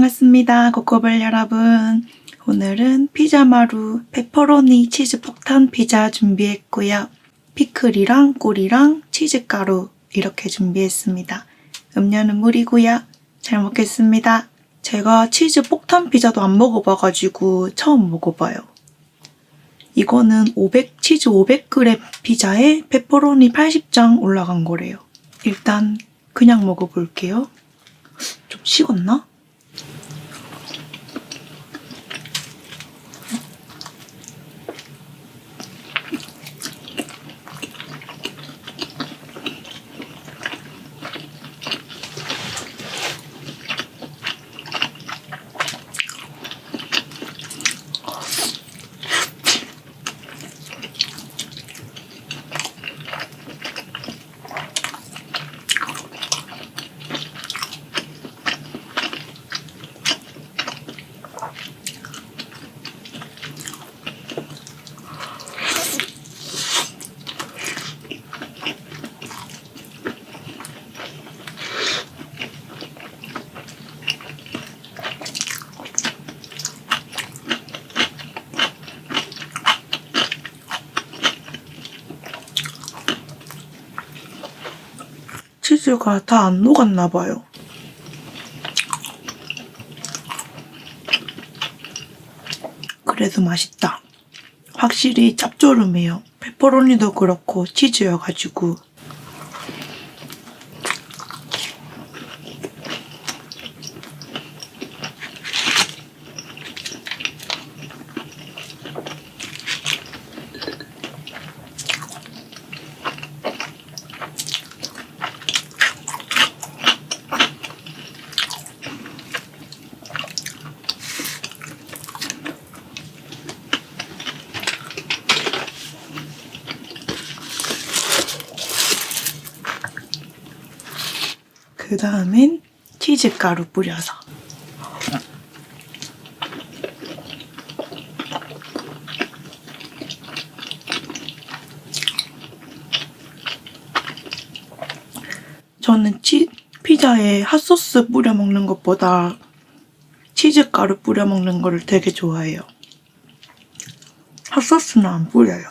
반갑습니다. 코코볼 여러분. 오늘은 피자마루 페퍼로니 치즈 폭탄 피자 준비했고요. 피클이랑 꿀이랑 치즈가루 이렇게 준비했습니다. 음료는 물이고요. 잘 먹겠습니다. 제가 치즈 폭탄 피자도 안 먹어봐가지고 처음 먹어봐요. 이거는 500, 치즈 500g 피자에 페퍼로니 80장 올라간 거래요. 일단 그냥 먹어볼게요. 좀 식었나? 치즈가 다 안 녹았나 봐요. 그래도 맛있다. 확실히 짭조름해요. 페퍼로니도 그렇고 치즈여가지고 다음엔 치즈가루 뿌려서 저는 치, 피자에 핫소스 뿌려 먹는 것보다 치즈가루 뿌려 먹는 거를 되게 좋아해요. 핫소스는 안 뿌려요.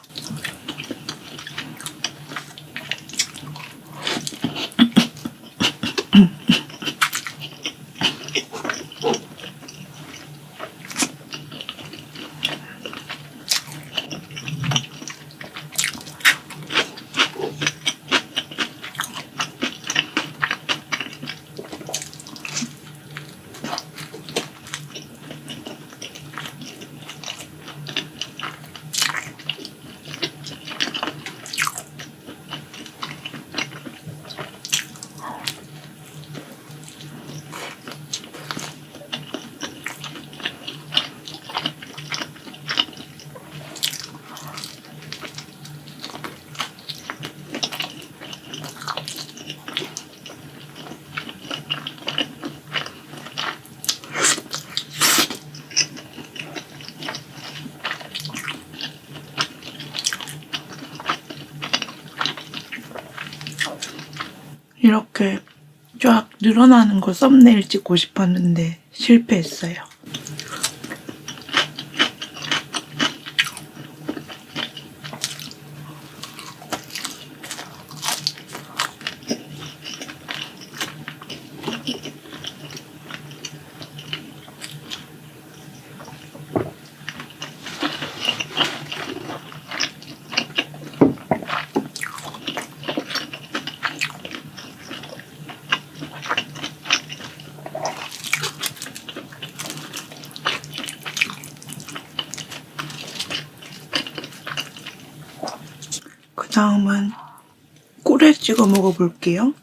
이렇게 쫙 늘어나는 거 썸네일 찍고 싶었는데 실패했어요. 그 다음은 꿀에 찍어 먹어볼게요.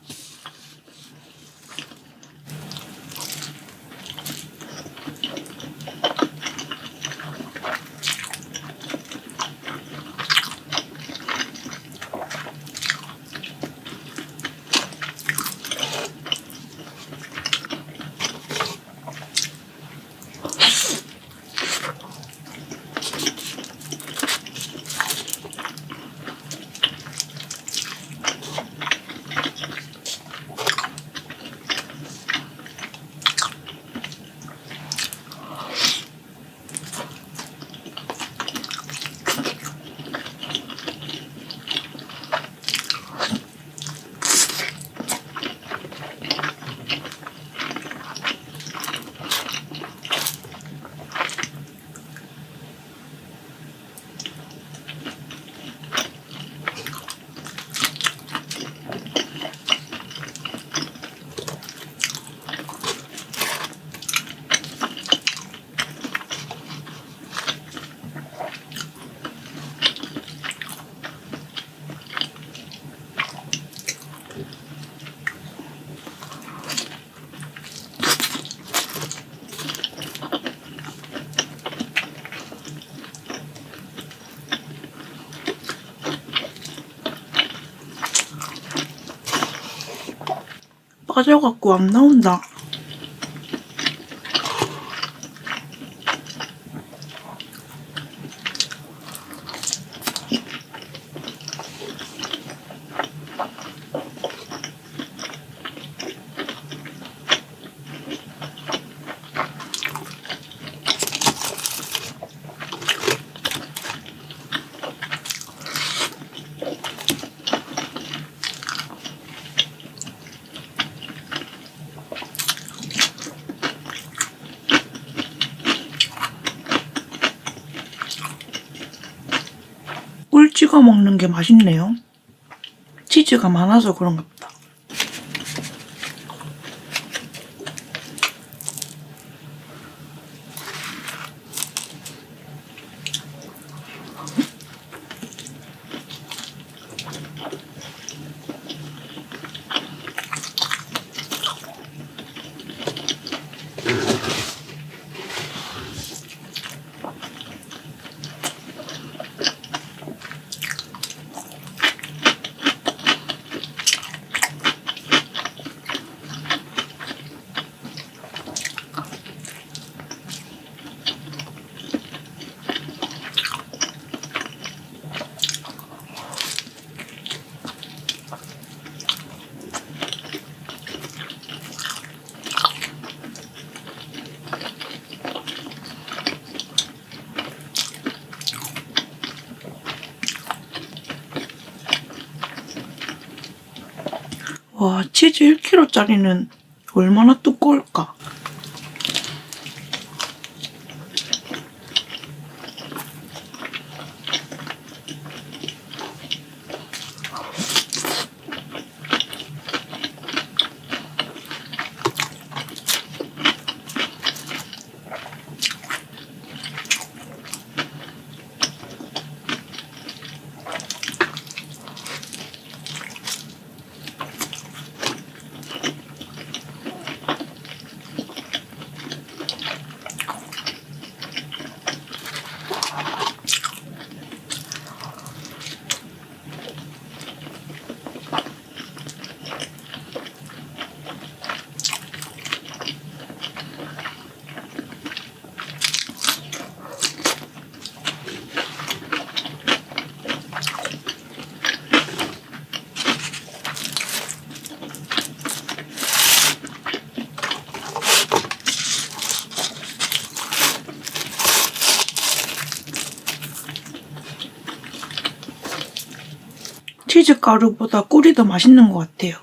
빠져갖고 안 나온다. 꿀 찍어 먹는 게 맛있네요. 치즈가 많아서 그런가 와, 치즈 1kg짜리는 얼마나 두꺼울까? 치즈 가루보다 꿀이 더 맛있는 것 같아요.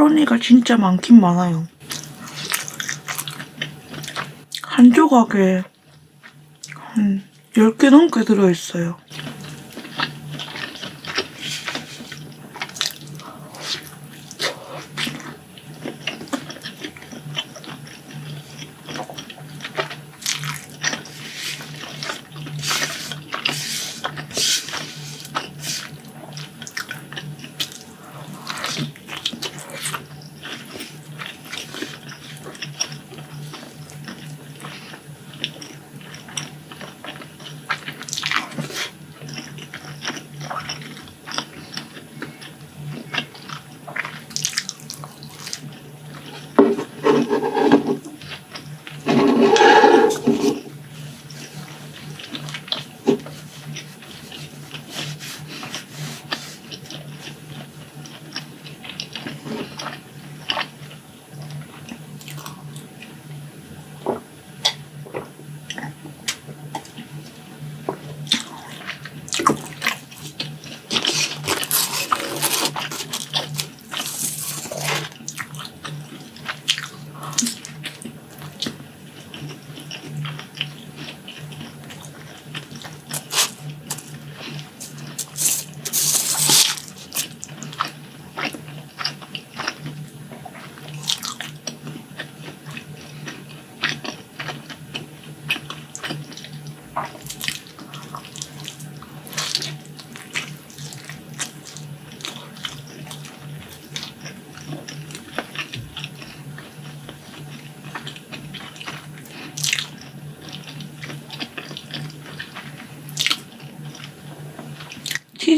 페퍼로니가 진짜 많긴 많아요. 한 조각에 한 10개 넘게 들어있어요.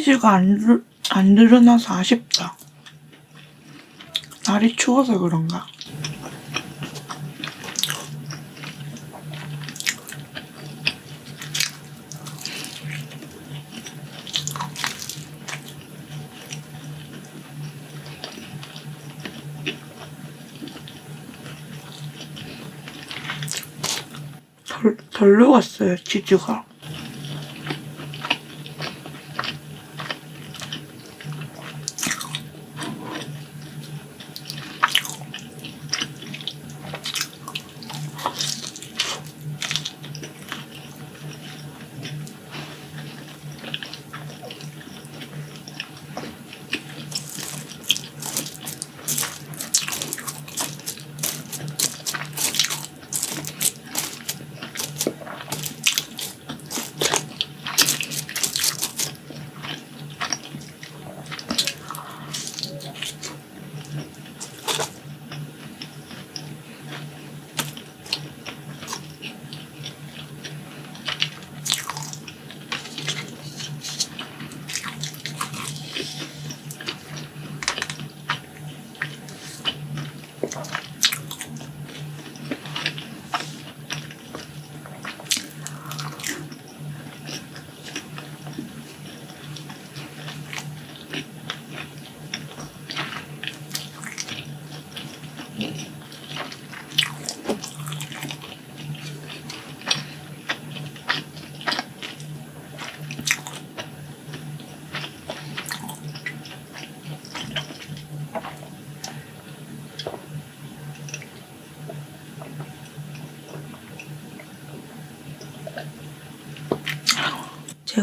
치즈가 안, 늘- 안 늘어나서 아쉽다. 날이 추워서 그런가? 덜, 덜 녹았어요, 치즈가.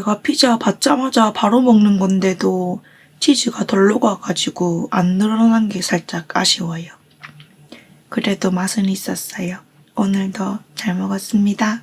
제가 피자 받자마자 바로 먹는 건데도 치즈가 덜 녹아가지고 안 늘어난 게 살짝 아쉬워요. 그래도 맛은 있었어요. 오늘도 잘 먹었습니다.